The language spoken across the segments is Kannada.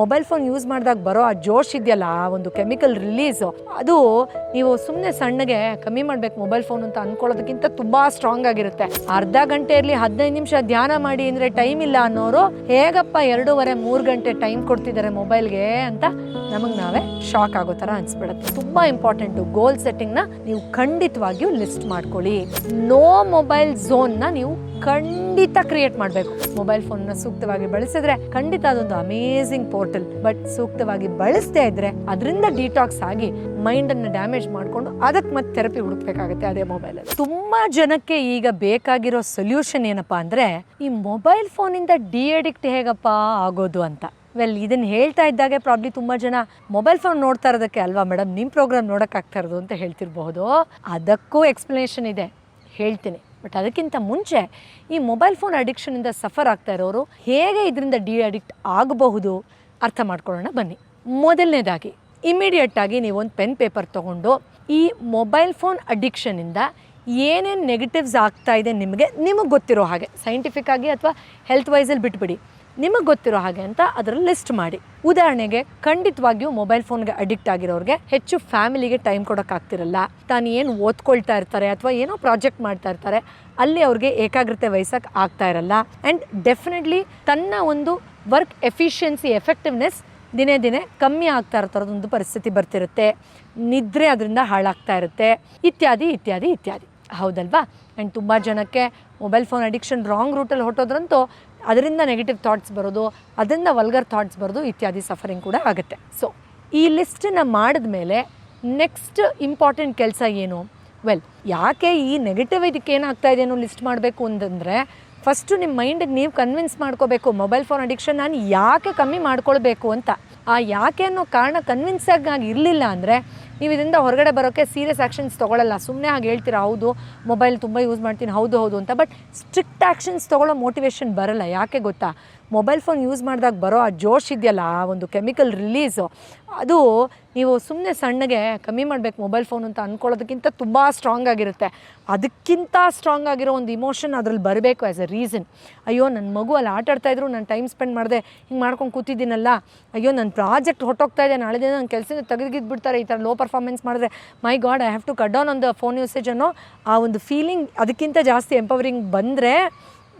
ಮೊಬೈಲ್ ಫೋನ್ ಯೂಸ್ ಮಾಡಿದಾಗ ಬರೋ ಆ ಜೋಶ್ ಇದೆಯಲ್ಲ, ಆ ಒಂದು ಕೆಮಿಕಲ್ ರಿಲೀಸು ಅದು ನೀವು ಸುಮ್ಮನೆ ಸಣ್ಣಗೆ ಕಮ್ಮಿ ಮಾಡಬೇಕು ಮೊಬೈಲ್ ಫೋನ್ ಅಂತ ಅನ್ಕೊಳ್ಳೋದಕ್ಕಿಂತ ತುಂಬ ಸ್ಟ್ರಾಂಗ್ ಆಗಿರುತ್ತೆ. ಅರ್ಧ ಗಂಟೆ ಇರಲಿ, ಹದಿನೈದು ನಿಮಿಷ ಧ್ಯಾನ ಮಾಡಿ ಅಂದರೆ ಟೈಮ್ ಇಲ್ಲ ಅನ್ನೋರು, ಹೇಗಪ್ಪ ಎರಡೂವರೆ, ಮೂರು ಗಂಟೆ ಟೈಮ್ ಕೊಡ್ತಿದ್ದಾರೆ ಮೊಬೈಲ್ಗೆ ಅಂತ ನಮಗೆ ನಾವೇ ಶಾಕ್ ಆಗೋ ಥರ ಅನಿಸ್ಬಿಡುತ್ತೆ. ತುಂಬ ಇಂಪಾರ್ಟೆಂಟು ಗೋಲ್ ಸೆಟ್ಟಿಂಗ್ನ ನೀವು ಖಂಡಿತವಾಗಿಯೂ ಲಿಸ್ಟ್ ಮಾಡ್ಕೊಳ್ಳಿ. ನೋ ಮೊಬೈಲ್ ಝೋನ್ನ ನೀವು ಖಂಡಿತ ಕ್ರಿಯೇಟ್ ಮಾಡಬೇಕು. ಮೊಬೈಲ್ ಫೋನ್ನ ಸೂಕ್ತವಾಗಿ ಬಳಸಿದ್ರೆ ಖಂಡಿತ ಅದೊಂದು ಅಮೇಝಿಂಗ್ ಪೋರ್ಟಲ್ ಬಟ್ ಸೂಕ್ತವಾಗಿ ಬಳಸದೇ ಇದ್ರೆ ಅದರಿಂದ ಡಿಟಾಕ್ಸ್ ಆಗಿ ಮೈಂಡ್ ಅನ್ನ ಡ್ಯಾಮೇಜ್ ಮಾಡ್ಕೊಂಡು ಅದಕ್ಕೆ ಮತ್ತೆ ಥೆರಪಿ ಹುಡುಕ್ಬೇಕಾಗುತ್ತೆ ಅದೇ ಮೊಬೈಲ್ ತುಂಬಾ ಜನಕ್ಕೆ ಈಗ ಬೇಕಾಗಿರೋ ಸೊಲ್ಯೂಷನ್ ಏನಪ್ಪಾ ಅಂದ್ರೆ ಈ ಮೊಬೈಲ್ ಫೋನಿಂದ ಡಿ ಅಡಿಕ್ಟ್ ಹೇಗಪ್ಪ ಆಗೋದು ಅಂತ. ವೆಲ್ ಇದನ್ನ ಹೇಳ್ತಾ ಇದ್ದಾಗೆ ಪ್ರಾಬ್ಲಿ ತುಂಬಾ ಜನ ಮೊಬೈಲ್ ಫೋನ್ ನೋಡ್ತಾ ಇರೋದಕ್ಕೆ ಅಲ್ವಾ ಮೇಡಮ್ ನಿಮ್ಮ ಪ್ರೋಗ್ರಾಮ್ ನೋಡೋಕ್ಕಾಗ್ತಾ ಇರೋದು ಅಂತ ಹೇಳ್ತಿರಬಹುದು. ಅದಕ್ಕೂ ಎಕ್ಸ್ಪ್ಲನೇಷನ್ ಇದೆ. ಹೇಳ್ತೀನಿ. ಬಟ್ ಅದಕ್ಕಿಂತ ಮುಂಚೆ ಈ ಮೊಬೈಲ್ ಫೋನ್ ಅಡಿಕ್ಷನಿಂದ ಸಫರ್ ಆಗ್ತಾ ಇರೋರು ಹೇಗೆ ಇದರಿಂದ ಡಿ ಅಡಿಕ್ಟ್ ಆಗಬಹುದು ಅರ್ಥ ಮಾಡ್ಕೊಳ್ಳೋಣ ಬನ್ನಿ. ಮೊದಲನೇದಾಗಿ ಇಮಿಡಿಯೇಟ್ ಆಗಿ ನೀವು ಒಂದು ಪೆನ್ ಪೇಪರ್ ತೊಗೊಂಡು ಈ ಮೊಬೈಲ್ ಫೋನ್ ಅಡಿಕ್ಷನಿಂದ ಏನೇನು ನೆಗೆಟಿವ್ಸ್ ಆಗ್ತಾ ಇದೆ ನಿಮಗೆ ನಿಮಗೆ ಗೊತ್ತಿರೋ ಹಾಗೆ ಸೈಂಟಿಫಿಕ್ ಆಗಿ ಅಥವಾ ಹೆಲ್ತ್ ವೈಸಲ್ಲಿ ಬಿಟ್ಬಿಡಿ. ನಿಮಗೆ ಗೊತ್ತಿರೋ ಹಾಗೆ ಅಂತ ಅದರಲ್ಲಿ ಲಿಸ್ಟ್ ಮಾಡಿ. ಉದಾಹರಣೆಗೆ, ಖಂಡಿತವಾಗಿಯೂ ಮೊಬೈಲ್ ಫೋನ್ಗೆ ಅಡಿಕ್ಟ್ ಆಗಿರೋರಿಗೆ ಹೆಚ್ಚು ಫ್ಯಾಮಿಲಿಗೆ ಟೈಮ್ ಕೊಡೋಕ್ಕಾಗ್ತಿರಲ್ಲ ತಾನು ಏನು ಓದ್ಕೊಳ್ತಾ ಇರ್ತಾರೆ ಅಥವಾ ಏನೋ ಪ್ರಾಜೆಕ್ಟ್ ಮಾಡ್ತಾ ಇರ್ತಾರೆ, ಅಲ್ಲಿ ಅವ್ರಿಗೆ ಏಕಾಗ್ರತೆ ವಹಿಸೋಕೆ ಆಗ್ತಾ ಇರಲ್ಲ. ಆ್ಯಂಡ್ ಡೆಫಿನೆಟ್ಲಿ ತನ್ನ ಒಂದು ವರ್ಕ್ ಎಫಿಷಿಯನ್ಸಿ, ಎಫೆಕ್ಟಿವ್ನೆಸ್ ದಿನೇ ದಿನೇ ಕಮ್ಮಿ ಆಗ್ತಾ ಇರೋ ಒಂದು ಪರಿಸ್ಥಿತಿ ಬರ್ತಿರುತ್ತೆ. ನಿದ್ರೆ ಅದರಿಂದ ಹಾಳಾಗ್ತಾ ಇರುತ್ತೆ. ಇತ್ಯಾದಿ ಇತ್ಯಾದಿ ಇತ್ಯಾದಿ. ಹೌದಲ್ವಾ? ಆ್ಯಂಡ್ ತುಂಬ ಜನಕ್ಕೆ ಮೊಬೈಲ್ ಫೋನ್ ಅಡಿಕ್ಷನ್ ರಾಂಗ್ ರೂಟಲ್ಲಿ ಹೊಟ್ಟೋದ್ರಂತೂ ಅದರಿಂದ ನೆಗೆಟಿವ್ ಥಾಟ್ಸ್ ಬರೋದು, ಅದರಿಂದ ವಲ್ಗರ್ ಥಾಟ್ಸ್ ಬರೋದು ಇತ್ಯಾದಿ ಸಫರಿಂಗ್ ಕೂಡ ಆಗುತ್ತೆ. ಸೊ ಈ ಲಿಸ್ಟನ್ನು ಮಾಡಿದ ಮೇಲೆ ನೆಕ್ಸ್ಟ್ ಇಂಪಾರ್ಟೆಂಟ್ ಕೆಲಸ ಏನು? ವೆಲ್ ಯಾಕೆ ಈ ನೆಗೆಟಿವ್ ಇದಕ್ಕೆ ಏನಾಗ್ತಾ ಇದೆ ಅನ್ನೋ ಲಿಸ್ಟ್ ಮಾಡಬೇಕು ಅಂತಂದರೆ ಫಸ್ಟು ನಿಮ್ಮ ಮೈಂಡಿಗೆ ನೀವು ಕನ್ವಿನ್ಸ್ ಮಾಡ್ಕೋಬೇಕು ಮೊಬೈಲ್ ಫೋನ್ ಅಡಿಕ್ಷನ್ ನಾನು ಯಾಕೆ ಕಮ್ಮಿ ಮಾಡ್ಕೊಳ್ಬೇಕು ಅಂತ. ಆ ಯಾಕೆ ಅನ್ನೋ ಕಾರಣ ಕನ್ವಿನ್ಸ್ ಆಗಿ ಇರಲಿಲ್ಲ ಅಂದರೆ ನೀವು ಇದರಿಂದ ಹೊರಗಡೆ ಬರೋಕ್ಕೆ ಸೀರಿಯಸ್ ಆ್ಯಕ್ಷನ್ಸ್ ತೊಗೊಳ್ಳಲ್ಲ ಸುಮ್ಮನೆ ಹಾಗೆ ಹೇಳ್ತೀರಾ, ಹೌದು ಮೊಬೈಲ್ ತುಂಬ ಯೂಸ್ ಮಾಡ್ತೀನಿ, ಹೌದು ಹೌದು ಅಂತ. ಬಟ್ ಸ್ಟ್ರಿಕ್ಟ್ ಆ್ಯಕ್ಷನ್ಸ್ ತೊಗೊಳ್ಳೋ ಮೋಟಿವೇಶನ್ ಬರಲ್ಲ. ಯಾಕೆ ಗೊತ್ತಾ? ಮೊಬೈಲ್ ಫೋನ್ ಯೂಸ್ ಮಾಡಿದಾಗ ಬರೋ ಆ ಜೋಶ್ ಇದೆಯಲ್ಲ, ಆ ಒಂದು ಕೆಮಿಕಲ್ ರಿಲೀಸು, ಅದು ನೀವು ಸುಮ್ಮನೆ ಸಣ್ಣಗೆ ಕಮ್ಮಿ ಮಾಡಬೇಕು ಮೊಬೈಲ್ ಫೋನ್ ಅಂತ ಅಂದ್ಕೊಳ್ಳೋದಕ್ಕಿಂತ ತುಂಬ ಸ್ಟ್ರಾಂಗ್ ಆಗಿರುತ್ತೆ. ಅದಕ್ಕಿಂತ ಸ್ಟ್ರಾಂಗ್ ಆಗಿರೋ ಒಂದು ಇಮೋಷನ್ ಅದ್ರಲ್ಲಿ ಬರಬೇಕು ಆ್ಯಸ್ ಅ ರೀಸನ್ ಅಯ್ಯೋ ನನ್ನ ಮಗು ಅಲ್ಲಿ ಆಟ ನಾನು ಟೈಮ್ ಸ್ಪೆಂಡ್ ಮಾಡಿದೆ, ಹಿಂಗೆ ಮಾಡ್ಕೊಂಡು ಕೂತಿದ್ದೀನಲ್ಲ, ಅಯ್ಯೋ ನನ್ನ ಪ್ರಾಜೆಕ್ಟ್ ಹೊಟ್ಟೋಗ್ತಾ ಇದೆ, ನಾಳೆ ದಿನ ನನ್ನ ಕೆಲಸದಿಂದ ತೆಗೆದುಗಿದ್ಬಿಡ್ತಾರೆ ಈ ಥರ ಲೋ ಪರ್ಫಾರ್ಮೆನ್ಸ್ ಮಾಡಿದ್ರೆ my god I have to cut down on the phone usage ಅನ್ನೋ ಆ ಒಂದು ಫೀಲಿಂಗ್ ಅದಕ್ಕಿಂತ ಜಾಸ್ತಿ ಎಂಪವರಿಂಗ್ ಬಂದರೆ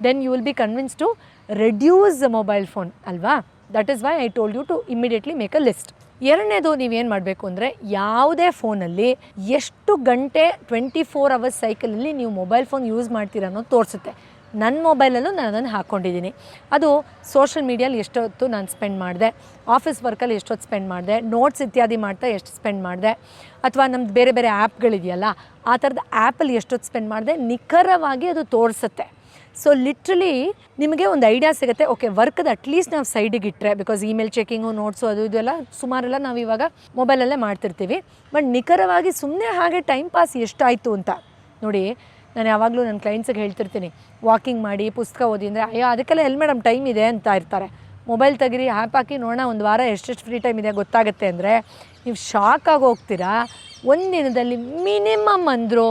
then you will be convince to reduce mobile phone ಅಲ್ವಾ? That is why I told you to immediately make a list ಎರಡನೇದು ನೀವೇನು ಮಾಡಬೇಕು ಅಂದರೆ ಯಾವುದೇ ಫೋನಲ್ಲಿ ಎಷ್ಟು ಗಂಟೆ ಟ್ವೆಂಟಿ ಫೋರ್ ಅವರ್ಸ್ ಸೈಕಲಲ್ಲಿ ನೀವು ಮೊಬೈಲ್ ಫೋನ್ ಯೂಸ್ ಮಾಡ್ತೀರ ಅನ್ನೋದು ತೋರಿಸುತ್ತೆ. ನನ್ನ ಮೊಬೈಲಲ್ಲೂ ನಾನು ಅದನ್ನು ಹಾಕ್ಕೊಂಡಿದ್ದೀನಿ ಅದು ಸೋಷಲ್ ಮೀಡಿಯಲ್ಲಿ ಎಷ್ಟೊತ್ತು ನಾನು ಸ್ಪೆಂಡ್ ಮಾಡಿದೆ ಆಫೀಸ್ ವರ್ಕಲ್ಲಿ ಎಷ್ಟೊತ್ತು ಸ್ಪೆಂಡ್ ಮಾಡಿದೆ ನೋಟ್ಸ್ ಇತ್ಯಾದಿ ಮಾಡ್ತಾ ಎಷ್ಟು ಸ್ಪೆಂಡ್ ಮಾಡಿದೆ, ಅಥವಾ ನಮ್ದು ಬೇರೆ ಬೇರೆ ಆ್ಯಪ್ಗಳಿದೆಯಲ್ಲ ಆ ಥರದ ಆ್ಯಪಲ್ಲಿ ಎಷ್ಟೊತ್ತು ಸ್ಪೆಂಡ್ ಮಾಡಿದೆ, ನಿಖರವಾಗಿ ಅದು ತೋರಿಸುತ್ತೆ. ಸೊ ಲಿಟ್ರಲಿ ನಿಮಗೆ ಒಂದು ಐಡಿಯಾ ಸಿಗುತ್ತೆ. ಓಕೆ ವರ್ಕ್ದ ಅಟ್ಲೀಸ್ಟ್ ನಾವು ಸೈಡಿಗೆ ಇಟ್ಟರೆ ಬಿಕಾಸ್ ಇಮೇಲ್ ಚೆಕಿಂಗು ನೋಟ್ಸು ಅದು ಇದೆಲ್ಲ ಸುಮಾರೆಲ್ಲ ನಾವು ಇವಾಗ ಮೊಬೈಲಲ್ಲೇ ಮಾಡ್ತಿರ್ತೀವಿ. ಬಟ್ ನಿಖರವಾಗಿ ಸುಮ್ಮನೆ ಹಾಗೆ ಟೈಮ್ ಪಾಸ್ ಎಷ್ಟಾಯಿತು ಅಂತ ನೋಡಿ, ನಾನು ಯಾವಾಗಲೂ ನನ್ನ ಕ್ಲೈಂಟ್ಸಿಗೆ ಹೇಳ್ತಿರ್ತೀನಿ. ವಾಕಿಂಗ್ ಮಾಡಿ, ಪುಸ್ತಕ ಓದಿ ಅಂದರೆ, ಅಯ್ಯೋ, ಅದಕ್ಕೆಲ್ಲ ಎಲ್ಲಿ ಮೇಡಮ್ ಟೈಮ್ ಇದೆ? ಅಂತ ಇರ್ತಾರೆ. ಮೊಬೈಲ್ ತೆಗಿರಿ ಆ್ಯಪ್ ಹಾಕಿ ನೋಡೋಣ, ಒಂದು ವಾರ ಎಷ್ಟೆಷ್ಟು ಫ್ರೀ ಟೈಮ್ ಇದೆ ಗೊತ್ತಾಗುತ್ತೆ ಅಂದರೆ, ನೀವು ಶಾಕ್ ಆಗಿ ಹೋಗ್ತೀರಾ. ಒಂದು ದಿನದಲ್ಲಿ ಮಿನಿಮಮ್ ಅಂದರು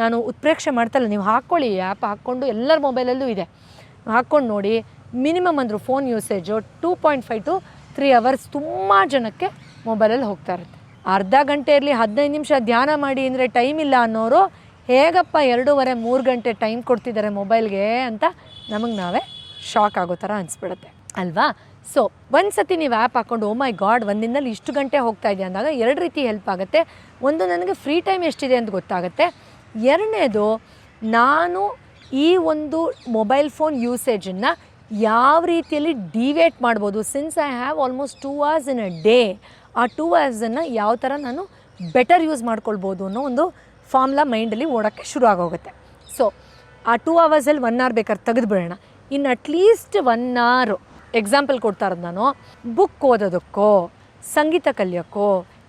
ನಾನು ಉತ್ಪ್ರೇಕ್ಷೆ ಮಾಡ್ತಲ್ಲ ನೀವು ಹಾಕ್ಕೊಳ್ಳಿ ಆ್ಯಪ್ ಹಾಕ್ಕೊಂಡು ಎಲ್ಲರ ಮೊಬೈಲಲ್ಲೂ ಇದೆ. ಹಾಕ್ಕೊಂಡು ನೋಡಿ ಮಿನಿಮಮ್ ಅಂದರೂ phone usage two point five to three hours ತುಂಬ ಜನಕ್ಕೆ ಮೊಬೈಲಲ್ಲಿ ಹೋಗ್ತಾ ಇರುತ್ತೆ. ಅರ್ಧ ಗಂಟೆ ಇರಲಿ, ಹದಿನೈದು ನಿಮಿಷ ಧ್ಯಾನ ಮಾಡಿ ಅಂದರೆ ಟೈಮ್ ಇಲ್ಲ ಅನ್ನೋರು ಹೇಗಪ್ಪ ಎರಡೂವರೆ, ಮೂರು ಗಂಟೆ ಟೈಮ್ ಕೊಡ್ತಿದ್ದಾರೆ ಮೊಬೈಲ್ಗೆ ಅಂತ ನಮಗೆ ನಾವೇ ಶಾಕ್ ಆಗೋ ಥರ ಅನಿಸ್ಬಿಡುತ್ತೆ. ಅಲ್ವಾ? ಸೊ ಒಂದು ಸತಿ ನೀವು ಆ್ಯಪ್ ಹಾಕ್ಕೊಂಡು ಓ ಮೈ ಗಾಡ್ ಒಂದು ದಿನದಲ್ಲಿ ಇಷ್ಟು ಗಂಟೆ ಹೋಗ್ತಾ ಇದೆ ಅಂದಾಗ ಎರಡು ರೀತಿ ಹೆಲ್ಪ್ ಆಗುತ್ತೆ. ಒಂದು, ನನಗೆ ಫ್ರೀ ಟೈಮ್ ಎಷ್ಟಿದೆ ಅಂತ ಗೊತ್ತಾಗುತ್ತೆ. ಎರಡನೇದು, ನಾನು ಈ ಒಂದು ಮೊಬೈಲ್ ಫೋನ್ ಯೂಸೇಜನ್ನು ಯಾವ ರೀತಿಯಲ್ಲಿ ಡಿವೇಟ್ ಮಾಡ್ಬೋದು? Since I have almost two hours in a day ಆ ಟೂ ಅವರ್ಸನ್ನು ಯಾವ ಥರ ನಾನು ಬೆಟರ್ ಯೂಸ್ ಮಾಡ್ಕೊಳ್ಬೋದು ಅನ್ನೋ ಒಂದು ಫಾರ್ಮ್ಲಾ ಮೈಂಡಲ್ಲಿ ಓಡೋಕ್ಕೆ ಶುರು ಆಗೋಗುತ್ತೆ. ಸೊ ಆ ಟೂ ಅವರ್ಸಲ್ಲಿ ಒನ್ ಅವರ್ ಬೇಕಾದ್ರೆ ತೆಗೆದುಬಿಡೋಣ ಇನ್ನು ಅಟ್ಲೀಸ್ಟ್ ಒನ್ ಅವರ್ ಎಕ್ಸಾಂಪಲ್ ಕೊಡ್ತಾ ಇರೋದು ನಾನು. ಬುಕ್ ಓದೋದಕ್ಕೋ, ಸಂಗೀತ ಕಲಿಯೋಕ್ಕೋ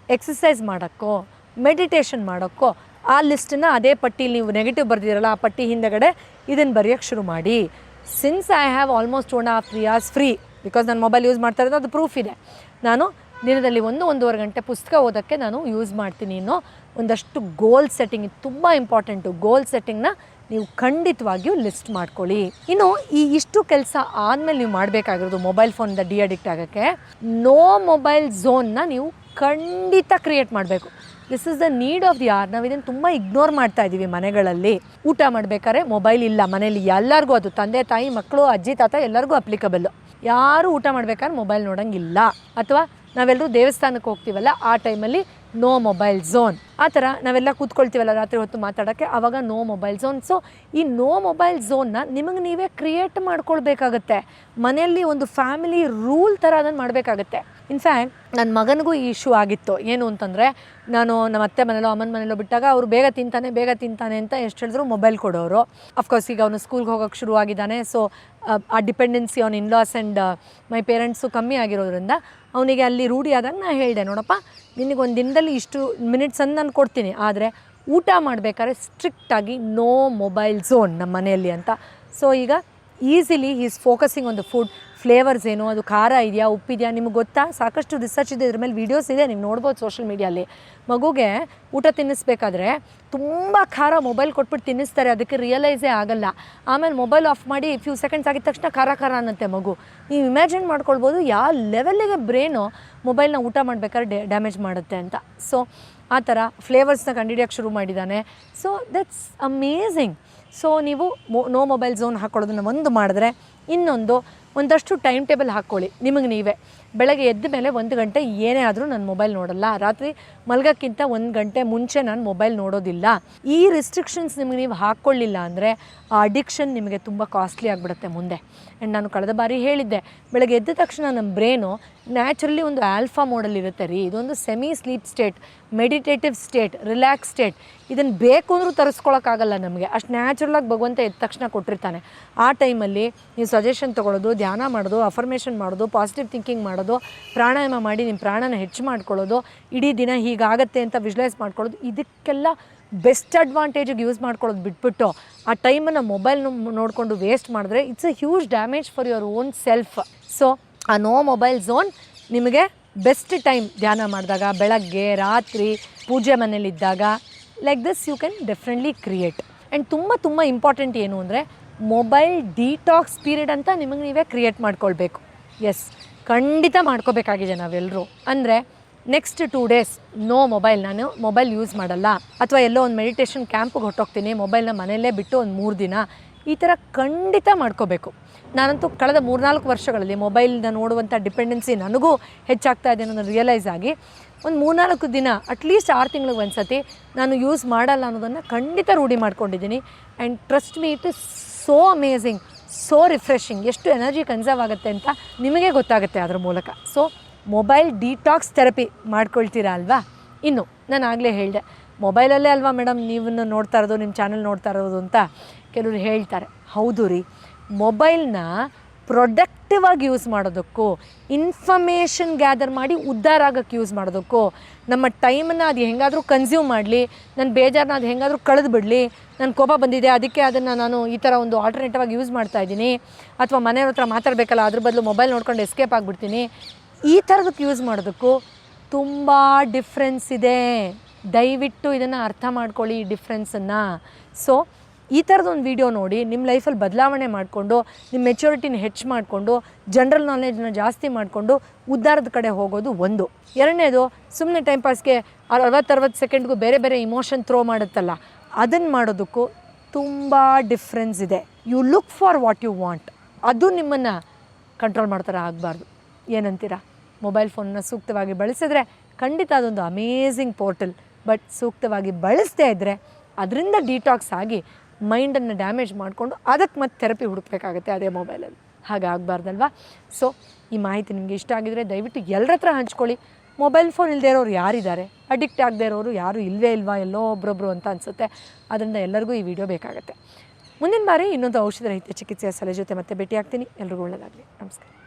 ಎಕ್ಸಸೈಸ್ ಮಾಡೋಕ್ಕೋ ಮೆಡಿಟೇಷನ್ ಮಾಡೋಕ್ಕೋ ಆ ಲಿಸ್ಟನ್ನ ಅದೇ ಪಟ್ಟಿಲಿ ನೀವು ನೆಗೆಟಿವ್ ಬರ್ದಿರಲ್ಲ, ಆ ಪಟ್ಟಿ ಹಿಂದೆಗಡೆ ಇದನ್ನು ಬರೆಯೋಕ್ಕೆ ಶುರು ಮಾಡಿ. Since I have almost one of three hours free because ನಾನು ಮೊಬೈಲ್ ಯೂಸ್ ಮಾಡ್ತಾ ಇರೋದು, ಅದು ಪ್ರೂಫ್ ಇದೆ. ನಾನು ದಿನದಲ್ಲಿ ಒಂದು ಒಂದೂವರೆ ಗಂಟೆ ಪುಸ್ತಕ ಓದೋಕ್ಕೆ ನಾನು ಯೂಸ್ ಮಾಡ್ತೀನಿ ಅನ್ನೋ ಒಂದಷ್ಟು ಗೋಲ್ ಸೆಟ್ಟಿಂಗ್ ತುಂಬ ಇಂಪಾರ್ಟೆಂಟು ಗೋಲ್ ಸೆಟ್ಟಿಂಗ್ನ ನೀವು ಖಂಡಿತವಾಗಿಯೂ ಲಿಸ್ಟ್ ಮಾಡ್ಕೊಳ್ಳಿ. ಇನ್ನು ಈ ಇಷ್ಟು ಕೆಲಸ ಆದಮೇಲೆ ನೀವು ಮಾಡಬೇಕಾಗಿರೋದು ಮೊಬೈಲ್ ಫೋನಿಂದ ಡಿ ಅಡಿಕ್ಟ್ ಆಗೋಕ್ಕೆ. ನೋ ಮೊಬೈಲ್ ಝೋನ್ನ ನೀವು ಖಂಡಿತ ಕ್ರಿಯೇಟ್ ಮಾಡಬೇಕು. This is the need of the hour ನಾವು ಇದನ್ನು ತುಂಬ ಇಗ್ನೋರ್ ಮಾಡ್ತಾ ಇದ್ದೀವಿ ಮನೆಗಳಲ್ಲಿ. ಊಟ ಮಾಡಬೇಕಾದ್ರೆ ಮೊಬೈಲ್ ಇಲ್ಲ ಮನೇಲಿ ಎಲ್ಲರಿಗೂ ಅದು ತಂದೆ, ತಾಯಿ, ಮಕ್ಕಳು, ಅಜ್ಜಿ, ತಾತ ಎಲ್ಲರಿಗೂ ಅಪ್ಲಿಕಬಲ್ ಯಾರು ಊಟ ಮಾಡ್ಬೇಕಾದ್ರೆ ಮೊಬೈಲ್ ನೋಡೋಂಗಿಲ್ಲ. ಅಥವಾ ನಾವೆಲ್ಲರೂ ದೇವಸ್ಥಾನಕ್ಕೆ ಹೋಗ್ತೀವಲ್ಲ, ಆ ಟೈಮಲ್ಲಿ ನೋ ಮೊಬೈಲ್ ಝೋನ್ ಆ ಥರ ನಾವೆಲ್ಲ ಕೂತ್ಕೊಳ್ತೀವಲ್ಲ ರಾತ್ರಿ ಹೊತ್ತು ಮಾತಾಡೋಕ್ಕೆ ಆವಾಗ ನೋ ಮೊಬೈಲ್ ಝೋನ್ ಸೊ ಈ ನೋ ಮೊಬೈಲ್ ಝೋನ್ನ ನಿಮಗೆ ನೀವೇ ಕ್ರಿಯೇಟ್ ಮಾಡ್ಕೊಳ್ಬೇಕಾಗತ್ತೆ. ಮನೆಯಲ್ಲಿ ಒಂದು ಫ್ಯಾಮಿಲಿ ರೂಲ್ ಥರ ಅದನ್ನು ಮಾಡಬೇಕಾಗತ್ತೆ. ಇನ್ಫ್ಯಾಕ್ಟ್ ನನ್ನ ಮಗನಿಗೂ ಈ ಇಶ್ಯೂ ಆಗಿತ್ತು. ಏನು ಅಂತಂದರೆ, ನಾನು ನಮ್ಮ ಅತ್ತೆ ಮನೇಲೋ, ಅಮ್ಮನ ಮನೇಲೋ ಬಿಟ್ಟಾಗ ಅವರು ಬೇಗ ತಿಂತಾನೆ ಬೇಗ ತಿಂತಾನೆ ಅಂತ ಎಷ್ಟು ಹೇಳಿದ್ರು ಮೊಬೈಲ್ ಕೊಡೋರು. ಅಫ್ಕೋರ್ಸ್ ಈಗ ಅವನು ಸ್ಕೂಲ್ಗೆ ಹೋಗೋಕ್ಕೆ ಶುರುವಾಗಿದ್ದಾನೆ ಸೊ ಆ ಡಿಪೆಂಡೆನ್ಸಿ ಅವ್ನ ಇನ್ಲಾಸ್ ಆ್ಯಂಡ್ ಮೈ ಪೇರೆಂಟ್ಸು ಕಮ್ಮಿ ಆಗಿರೋದ್ರಿಂದ ಅವನಿಗೆ ಅಲ್ಲಿ ರೂಢಿ ಆದಾಗ ನಾನು ಹೇಳಿದೆ. ನೋಡಪ್ಪ, ನಿನಗೆ ಒಂದು ದಿನದಲ್ಲಿ ಇಷ್ಟು ಮಿನಿಟ್ಸನ್ನು ನಾನು ಕೊಡ್ತೀನಿ. ಆದರೆ ಊಟ ಮಾಡಬೇಕಾದ್ರೆ ಸ್ಟ್ರಿಕ್ಟಾಗಿ ನೋ ಮೊಬೈಲ್ ಝೋನ್ ನಮ್ಮ ಮನೆಯಲ್ಲಿ ಅಂತ. ಸೊ ಈಗ easily is focusing on the food flavours ಏನು, ಅದು ಖಾರ ಇದೆಯಾ, ಉಪ್ಪಿದೆಯಾ, ನಿಮ್ಗೆ ಗೊತ್ತಾ? ಸಾಕಷ್ಟು ರಿಸರ್ಚ್ ಇದೆ ಇದ್ರ ಮೇಲೆ ವೀಡಿಯೋಸ್ ಇದೆ, ನೀವು ನೋಡ್ಬೋದು ಸೋಷಲ್ ಮೀಡಿಯಲ್ಲಿ ಮಗುಗೆ ಊಟ ತಿನ್ನಿಸ್ಬೇಕಾದ್ರೆ ತುಂಬ ಖಾರ ಮೊಬೈಲ್ ಕೊಟ್ಬಿಟ್ಟು ತಿನ್ನಿಸ್ತಾರೆ, ಅದಕ್ಕೆ ರಿಯಲೈಸೇ ಆಗಲ್ಲ. ಆಮೇಲೆ ಮೊಬೈಲ್ ಆಫ್ ಮಾಡಿ ಫ್ಯೂ ಸೆಕೆಂಡ್ಸ್ ಆಗಿದ ತಕ್ಷಣ ಖಾರ ಖಾರ ಅನ್ನತ್ತೆ ಮಗು. ನೀವು ಇಮ್ಯಾಜಿನ್ ಮಾಡ್ಕೊಳ್ಬೋದು, ಯಾವ ಲೆವೆಲ್ಲಿಗೆ ಬ್ರೇನು ಮೊಬೈಲ್ನ ಊಟ ಮಾಡಬೇಕಾದ್ರೆ ಡ್ಯಾ ಡ್ಯಾಮೇಜ್ ಮಾಡುತ್ತೆ ಅಂತ. ಸೊ ಆ ಥರ ಫ್ಲೇವರ್ಸ್ನ ಕಂಡುಹಿಡಿಯೋಕ್ಕೆ ಶುರು ಮಾಡಿದ್ದಾನೆ ಸೊ ದಟ್ಸ್ ಅಮೇಝಿಂಗ್ ಸೊ ನೀವು ಮೊ ನೋ ಮೊಬೈಲ್ ಝೋನ್ ಹಾಕೊಳ್ಳೋದನ್ನ ಒಂದು ಮಾಡಿದ್ರೆ ಇನ್ನೊಂದು ಒಂದಷ್ಟು ಟೈಮ್ ಟೇಬಲ್ ಹಾಕ್ಕೊಳ್ಳಿ. ನಿಮಗೆ ನೀವೇ. ಬೆಳಗ್ಗೆ ಎದ್ದ ಮೇಲೆ ಒಂದು ಗಂಟೆ ಏನೇ ಆದರೂ ನಾನು ಮೊಬೈಲ್ ನೋಡಲ್ಲ. ರಾತ್ರಿ ಮಲಗಕ್ಕಿಂತ ಒಂದು ಗಂಟೆ ಮುಂಚೆ ನಾನು ಮೊಬೈಲ್ ನೋಡೋದಿಲ್ಲ. ಈ ರಿಸ್ಟ್ರಿಕ್ಷನ್ಸ್ ನಿಮಗೆ ನೀವು ಹಾಕ್ಕೊಳ್ಳಿಲ್ಲ ಅಂದರೆ ಆ ಅಡಿಕ್ಷನ್ ನಿಮಗೆ ತುಂಬ ಕಾಸ್ಟ್ಲಿ ಆಗಿಬಿಡುತ್ತೆ ಮುಂದೆ. ಆ್ಯಂಡ್ ನಾನು ಕಳೆದ ಬಾರಿ ಹೇಳಿದ್ದೆ, ಬೆಳಗ್ಗೆ ಎದ್ದ ತಕ್ಷಣ ನಮ್ಮ ಬ್ರೇನು ನ್ಯಾಚುರಲಿ ಒಂದು ಆಲ್ಫಾ ಇರುತ್ತೆ ರೀ. ಇದೊಂದು semi sleep state meditative state relax state ಇದನ್ನು ಬೇಕು ಅಂದರೂ ತರಿಸ್ಕೊಳಕ್ಕಾಗಲ್ಲ ನಮಗೆ. ಅಷ್ಟು ನ್ಯಾಚುರಲಾಗಿ ಭಗವಂತ ಎದ್ದ ತಕ್ಷಣ ಕೊಟ್ಟಿರ್ತಾನೆ. ಆ ಟೈಮಲ್ಲಿ ನೀವು ಸಜೆಷನ್ ತೊಗೊಳ್ಳೋದು ಧ್ಯಾನ ಮಾಡೋದು ಅಫರ್ಮೇಷನ್ ಮಾಡೋದು ಪಾಸಿಟಿವ್ ಥಿಂಕಿಂಗ್ ಮಾಡೋದು, ಪ್ರಾಣಾಯಾಮ ಮಾಡಿ ನಿಮ್ಮ ಪ್ರಾಣನ ಹೆಚ್ಚು ಮಾಡ್ಕೊಳ್ಳೋದು, ಇಡೀ ದಿನ ಹೀಗಾಗತ್ತೆ ಅಂತ ವಿಜುವಲೈಸ್ ಮಾಡ್ಕೊಳ್ಳೋದು, ಇದಕ್ಕೆಲ್ಲ ಬೆಸ್ಟ್ ಅಡ್ವಾಂಟೇಜಿಗೆ ಯೂಸ್ ಮಾಡ್ಕೊಳ್ಳೋದು ಬಿಟ್ಬಿಟ್ಟು ಆ ಟೈಮನ್ನು ಮೊಬೈಲ್ ನೋಡಿಕೊಂಡು ವೇಸ್ಟ್ ಮಾಡಿದ್ರೆ it's a huge damage for your own self so ಆ ನೋ ಮೊಬೈಲ್ ಝೋನ್ ನಿಮಗೆ ಬೆಸ್ಟ್ ಟೈಮ್ ಧ್ಯಾನ ಮಾಡಿದಾಗ, ಬೆಳಗ್ಗೆ, ರಾತ್ರಿ, ಪೂಜೆ ಮನೇಲಿದ್ದಾಗ like this you can definitely create and ತುಂಬ ತುಂಬ ಇಂಪಾರ್ಟೆಂಟ್ ಏನು ಅಂದರೆ ಮೊಬೈಲ್ ಡಿಟಾಕ್ಸ್ ಪೀರಿಯಡ್ ಅಂತ ನಿಮಗೆ ನೀವೇ ಕ್ರಿಯೇಟ್ ಮಾಡ್ಕೊಳ್ಬೇಕು. ಎಸ್ ಖಂಡಿತ ಮಾಡ್ಕೋಬೇಕಾಗಿದೆ ನಾವೆಲ್ಲರೂ ಅಂದರೆ next two days no mobile ನಾನು ಮೊಬೈಲ್ ಯೂಸ್ ಮಾಡಲ್ಲ. ಅಥವಾ ಎಲ್ಲೋ ಒಂದು ಮೆಡಿಟೇಷನ್ ಕ್ಯಾಂಪ್ಗೆ ಹೊಟ್ಟೋಗ್ತೀನಿ ಮೊಬೈಲ್ನ ಮನೆಯಲ್ಲೇ ಬಿಟ್ಟು ಒಂದು ಮೂರು ದಿನ, ಈ ಥರ ಖಂಡಿತ ಮಾಡ್ಕೋಬೇಕು. ನಾನಂತೂ ಕಳೆದ ಮೂರ್ನಾಲ್ಕು ವರ್ಷಗಳಲ್ಲಿ ಮೊಬೈಲ್ನ ನೋಡುವಂಥ ಡಿಪೆಂಡೆನ್ಸಿ ನನಗೂ ಹೆಚ್ಚಾಗ್ತಾ ಇದೆ ಅನ್ನೋದನ್ನು ರಿಯಲೈಸ್ ಆಗಿ, ಒಂದು ಮೂರ್ನಾಲ್ಕು ದಿನ ಅಟ್ಲೀಸ್ಟ್ ಆರು ತಿಂಗಳಿಗೆ ಒಂದು ಸತಿ ನಾನು ಯೂಸ್ ಮಾಡಲ್ಲ ಅನ್ನೋದನ್ನು ಖಂಡಿತ ರೂಢಿ ಮಾಡ್ಕೊಂಡಿದ್ದೀನಿ. And trust me it is so amazing so refreshing ಎಷ್ಟು ಎನರ್ಜಿ ಕನ್ಸರ್ವ್ ಆಗುತ್ತೆ ಅಂತ ನಿಮಗೆ ಗೊತ್ತಾಗುತ್ತೆ ಅದರ ಮೂಲಕ. ಸೊ ಮೊಬೈಲ್ ಡಿಟಾಕ್ಸ್ ಥೆರಪಿ ಮಾಡ್ಕೊಳ್ತೀರಾ ಅಲ್ವಾ? ಇನ್ನು, ನಾನು ಆಗಲೇ ಹೇಳಿದೆ ಮೊಬೈಲಲ್ಲೇ ಅಲ್ವಾ ಮೇಡಮ್ ನೀವನ್ನ ನೋಡ್ತಾ ಇರೋದು ನಿಮ್ಮ ಚಾನಲ್ ನೋಡ್ತಾ ಇರೋದು ಅಂತ ಕೆಲವರು ಹೇಳ್ತಾರೆ. ಹೌದು ರೀ ಮೊಬೈಲ್ನ ಪ್ರೊಡಕ್ಟಿವ್ ಆಗಿ ಯೂಸ್ ಮಾಡೋದಕ್ಕೂ ಇನ್ಫರ್ಮೇಷನ್ ಗ್ಯಾದರ್ ಮಾಡಿ ಉದ್ಧಾರ ಆಗೋಕ್ಕೆ ಯೂಸ್ ಮಾಡೋದಕ್ಕೂ, ನಮ್ಮ ಟೈಮನ್ನು ಅದು ಹೆಂಗಾದರೂ ಕನ್ಸ್ಯೂಮ್ ಮಾಡಲಿ ನನ್ನ ಬೇಜಾರನ್ನ ಅದು ಹೆಂಗಾದರೂ ಕಳೆದು ಬಿಡಲಿ ನನ್ನ ಕೋಪ ಬಂದಿದೆ, ಅದಕ್ಕೆ ಅದನ್ನು ನಾನು ಈ ಥರ ಒಂದು ಆಲ್ಟರ್ನೇಟಿವ್ ಆಗಿ ಯೂಸ್ ಮಾಡ್ತಾ ಇದ್ದೀನಿ. ಅಥವಾ ಮನೆಯವ್ರ ಹತ್ರ ಮಾತಾಡಬೇಕಲ್ಲ, ಅದ್ರ ಬದಲು ಮೊಬೈಲ್ ನೋಡ್ಕೊಂಡು ಎಸ್ಕೇಪ್ ಆಗಿಬಿಡ್ತೀನಿ. ಈ ಥರದಕ್ಕೆ ಯೂಸ್ ಮಾಡೋದಕ್ಕೂ ತುಂಬ ಡಿಫ್ರೆನ್ಸ್ ಇದೆ. ದಯವಿಟ್ಟು ಇದನ್ನು ಅರ್ಥ ಮಾಡ್ಕೊಳ್ಳಿ ಈ ಡಿಫ್ರೆನ್ಸನ್ನು ಸೊ ಈ ಥರದೊಂದು ವಿಡಿಯೋ ನೋಡಿ ನಿಮ್ಮ ಲೈಫಲ್ಲಿ ಬದಲಾವಣೆ ಮಾಡಿಕೊಂಡು ನಿಮ್ಮ ಮೆಚುರಿಟಿನ ಹೆಚ್ಚು ಮಾಡಿಕೊಂಡು ಜನರಲ್ ನಾಲೆಜ್ನ ಜಾಸ್ತಿ ಮಾಡಿಕೊಂಡು ಉದ್ದಾರದ ಕಡೆ ಹೋಗೋದು ಒಂದು. ಎರಡನೇದು ಸುಮ್ಮನೆ ಟೈಮ್ ಪಾಸ್ಗೆ ಅರವತ್ತರವತ್ತು ಸೆಕೆಂಡ್ಗೂ ಬೇರೆ ಬೇರೆ ಇಮೋಷನ್ ಥ್ರೋ ಮಾಡುತ್ತಲ್ಲ ಅದನ್ನು ಮಾಡೋದಕ್ಕೂ ತುಂಬ ಡಿಫ್ರೆನ್ಸ್ ಇದೆ. You look for what you want ಅದು ನಿಮ್ಮನ್ನು ಕಂಟ್ರೋಲ್ ಮಾಡ್ತಾರೆ ಆಗಬಾರ್ದು. ಏನಂತೀರಾ? ಮೊಬೈಲ್ ಫೋನನ್ನ ಸೂಕ್ತವಾಗಿ ಬಳಸಿದ್ರೆ ಖಂಡಿತ ಅದೊಂದು ಅಮೇಝಿಂಗ್ ಪೋರ್ಟಲ್ ಬಟ್ ಸೂಕ್ತವಾಗಿ ಬಳಸದೇ ಇದ್ದರೆ ಅದರಿಂದ ಡಿಟಾಕ್ಸ್ ಆಗಿ ಮೈಂಡನ್ನು ಡ್ಯಾಮೇಜ್ ಮಾಡಿಕೊಂಡು ಅದಕ್ಕೆ ಮತ್ತೆ ಥೆರಪಿ ಹುಡುಕಬೇಕಾಗುತ್ತೆ ಅದೇ ಮೊಬೈಲಲ್ಲಿ ಹಾಗಾಗಬಾರ್ದಲ್ವಾ? ಸೊ ಈ ಮಾಹಿತಿ ನಿಮಗೆ ಇಷ್ಟ ಆಗಿದರೆ ದಯವಿಟ್ಟು ಎಲ್ಲರ ಹತ್ರ ಹಂಚ್ಕೊಳ್ಳಿ. ಮೊಬೈಲ್ ಫೋನ್ ಇಲ್ಲದೆ ಇರೋರು ಯಾರಿದ್ದಾರೆ? ಅಡಿಕ್ಟ್ ಆಗದೆ ಇರೋರು ಯಾರು ಇಲ್ಲವೇ ಇಲ್ವಾ? ಎಲ್ಲೋ ಒಬ್ರೊಬ್ರು ಅಂತ ಅನಿಸುತ್ತೆ. ಅದರಿಂದ ಎಲ್ಲರಿಗೂ ಈ ವಿಡಿಯೋ ಬೇಕಾಗುತ್ತೆ. ಮುಂದಿನ ಬಾರಿ ಇನ್ನೊಂದು ಔಷಧ ರಹಿತ ಚಿಕಿತ್ಸೆಯ ಸಲಹೆ ಜೊತೆ ಮತ್ತೆ ಭೇಟಿ ಆಗ್ತೀನಿ ಎಲ್ರಿಗೂ ಒಳ್ಳೆಯದಾಗಲಿ ನಮಸ್ಕಾರ.